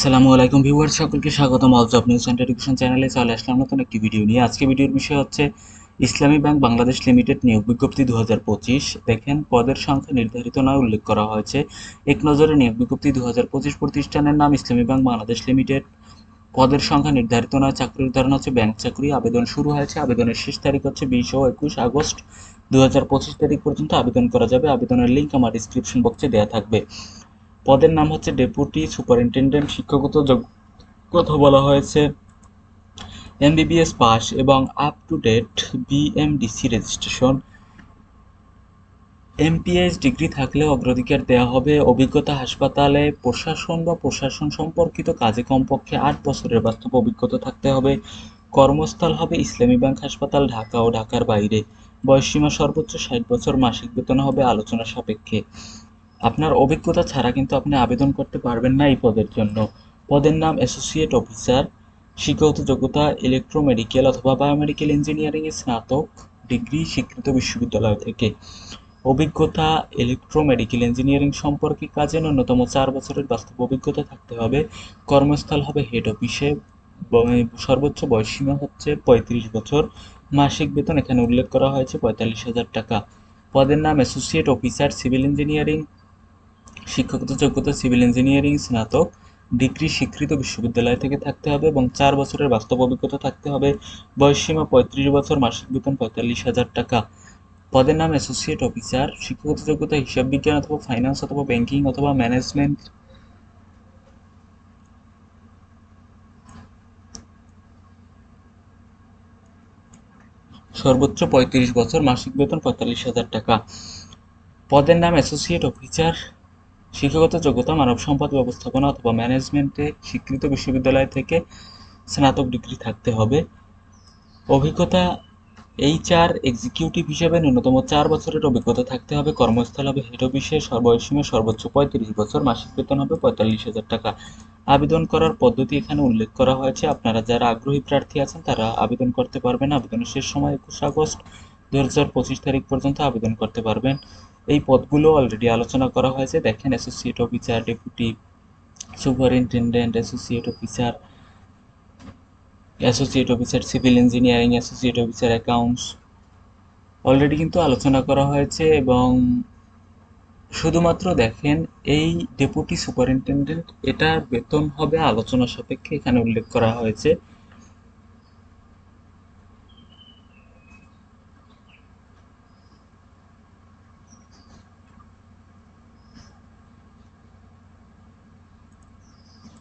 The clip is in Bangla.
আসসালামু আলাইকুম ভিউয়ার সকলকে স্বাগতম। All job news center education চ্যানেলে চলে আসলাম নতুন একটি ভিডিও নিয়ে। আজকে ভিডিওর বিষয় হচ্ছে ইসলামী ব্যাংক বাংলাদেশ লিমিটেড নিয়োগ বিজ্ঞপ্তি দু হাজার পঁচিশ। দেখেন, পদের সংখ্যা নির্ধারিত নয়, উল্লেখ করা হয়েছে। এক নজরে নিয়োগ বিজ্ঞপ্তি দু হাজার পঁচিশ প্রতিষ্ঠানের নাম ইসলামী ব্যাংক বাংলাদেশ লিমিটেড। পদের সংখ্যা নির্ধারিত নয়, চাকরির ধরন হচ্ছে ব্যাংক চাকরি। আবেদন শুরু হয়েছে, আবেদনের শেষ তারিখ হচ্ছে বিশ ও একুশ আগস্ট। দু হাজার পঁচিশ তারিখ পর্যন্ত আবেদন করা যাবে। আবেদনের লিঙ্ক আমার ডিসক্রিপশন বক্সে দেওয়া থাকবে। পদের নাম হচ্ছে ডেপুটি সুপারিনটেন্ডেন্ট, শিক্ষাগত যোগ্যতা বলা হয়েছে, এমবিবিএস পাস এবং up to date BMDC registration MPS degree থাকলে অগ্রাধিকার দেওয়া হবে। অভিজ্ঞতা হাসপাতালে প্রশাসন বা প্রশাসন সম্পর্কিত কাজে কমপক্ষে আট বছরের বাস্তব অভিজ্ঞতা থাকতে হবে। কর্মস্থল হবে ইসলামী ব্যাংক হাসপাতাল ঢাকা ও ঢাকার বাইরে। বয়সসীমা সর্বোচ্চ ষাট বছর, মাসিক বেতন হবে আলোচনা সাপেক্ষে। আপনার অভিজ্ঞতা ছাড়া কিন্তু আপনি আবেদন করতে পারবেন না এই পদের জন্য। পদের নাম অ্যাসোসিয়েট অফিসার শিক্ষাগত যোগ্যতা ইলেকট্রোমেডিকেল অথবা বায়োমেডিকেল ইঞ্জিনিয়ারিং এ স্নাতক ডিগ্রি স্বীকৃত বিশ্ববিদ্যালয় থেকে। অভিজ্ঞতা ইলেকট্রোমেডিকেল ইঞ্জিনিয়ারিং সম্পর্কে কাজে ন্যূনতম চার বছরের বাস্তব অভিজ্ঞতা থাকতে হবে। কর্মস্থল হবে হেড অফিসে সর্বোচ্চ বয়সসীমা হচ্ছে পঁয়ত্রিশ বছর। মাসিক বেতন এখানে উল্লেখ করা হয়েছে পঁয়তাল্লিশ হাজার টাকা। পদের নাম অ্যাসোসিয়েট অফিসার সিভিল ইঞ্জিনিয়ারিং শিক্ষাগত যোগ্যতা সিভিল ইঞ্জিনিয়ারিং স্নাতক ডিগ্রি স্বীকৃত বিশ্ববিদ্যালয় থেকে থাকতে হবে এবং চার বছরের বাস্তব অভিজ্ঞতা থাকতে হবে। বয়সসীমা পঁয়ত্রিশ বছর, মাসিক বেতন পঁয়তাল্লিশ হাজার টাকা। পদের নাম অ্যাসোসিয়েট অফিসার শিক্ষাগত যোগ্যতা হিসাব বিজ্ঞান অথবা ফাইন্যান্স অথবা ব্যাংকিং অথবা ম্যানেজমেন্ট সর্বোচ্চ পঁয়ত্রিশ বছর, মাসিক বেতন পঁয়তাল্লিশ হাজার টাকা। পদের নাম অ্যাসোসিয়েট অফিসার শিক্ষাগত যোগ্যতা, মানব সম্পদ ব্যবস্থাপনা অথবা ম্যানেজমেন্টে স্বীকৃত বিশ্ববিদ্যালয় থেকে স্নাতক ডিগ্রি থাকতে হবে। অভিজ্ঞতা এইচআর এক্সিকিউটিভ হিসেবে ন্যূনতম চার বছরের অভিজ্ঞতা থাকতে হবে। কর্মস্থল হবে হেড অফিসে সর্বয়সীমা সর্বোচ্চ পঁয়ত্রিশ বছর। মাসিক বেতন হবে পঁয়তাল্লিশ হাজার টাকা। আবেদন করার পদ্ধতি এখানে উল্লেখ করা হয়েছে। আপনারা যারা আগ্রহী প্রার্থী আছেন, তারা আবেদন করতে পারবেন। আবেদনের শেষ সময় একুশ আগস্ট দু হাজার পঁচিশ তারিখ পর্যন্ত আবেদন করতে পারবেন। এই পদগুলো অলরেডি আলোচনা করা হয়েছে। দেখেন associate officer deputy superintendent associate officer associate officer civil engineering associate officer accounts already কিন্তু আলোচনা করা হয়েছে এবং শুধুমাত্র দেখেন, এই ডেপুটি সুপারিনটেন্ডেন্ট এটার বেতন হবে আলোচনা সাপেক্ষে এখানে উল্লেখ করা হয়েছে।